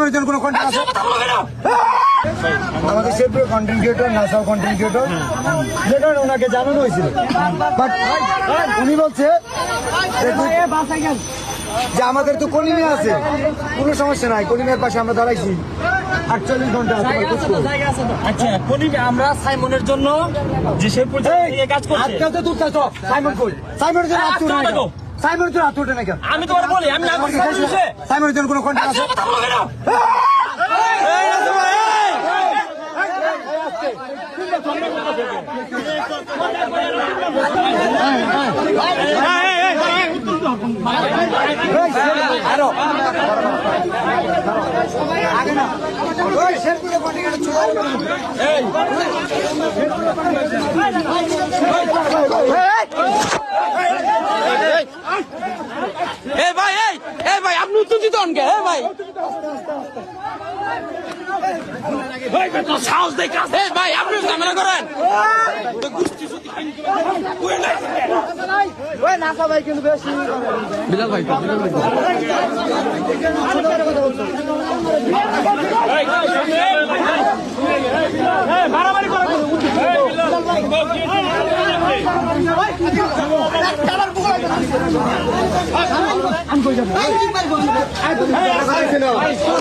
প্রয়োজন কোনো কন্টেন্ট আছে? আমাদের শেফপুরে কন্টেন্ট ক্রিয়েটর নাসাও কন্টেন্ট ক্রিয়েটর যে কারণে ওনাকে জানানো হয়েছিল। বাট উনি বলছে যে- আমাদের তো কলিমে আছে। কোনো সমস্যা নাই কলিমের পাশে আমরা দাঁড়াইছি। আটচল্লিশ ঘণ্টা। আচ্ছা কলিমে আমরা সাইমনের জন্য যে সে কাজ করছে। আজকাল তো তুলতে সাইমন কই? সাইমনের জন্য কেন? সাইমনের জন্য হাত তুলতে না কেন? আমি তোমার বলি আমি না সাইমনের জন্য কোনো কন্টেন্ট আছে? আগে না ওই শেরপুরে ভাই এই এ ভাই আপনি উত্তেজিত হন কে এ ভাই সাহস দেখ ভাই আপনি ঝামেলা করেন নাসা ভাই কিন্তু বেশি বিলাল ভাই মারামারি